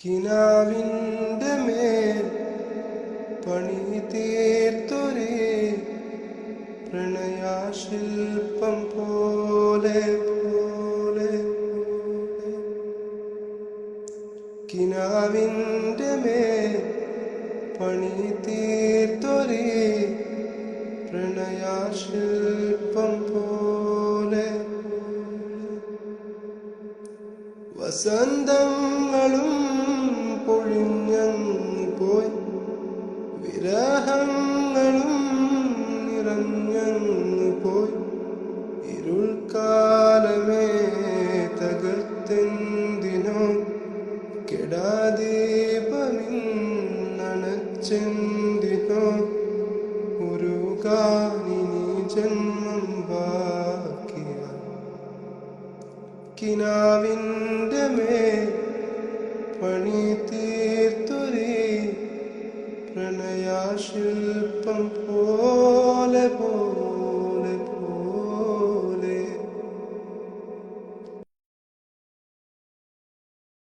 കിനാവിന്റെ മേൽ പണി തീർത്തൊരേ പ്രണയാശില്പം പോലെ പോലെ കിനാവിന്റെ മേൽ പണി തീർത്തൊരേ പ്രണയാശില്പം പോലെ വസന്തങ്ങളും പൊഴിഞ്ഞു പോയി. വിരഹങ്ങളും നിറഞ്ഞു പോയി. ഇരുൾക്കാലമേ തകർത്തെന്തിനോ കെടാദീപമിന്നണച്ചെന്തിനോ ഒരു കാണിനി ജന്മം ബാക്കിയ കിനാവിന്റെ മേൽ പണി തീർത്തൊരേ പ്രണയാശില്പം പോലെ പോ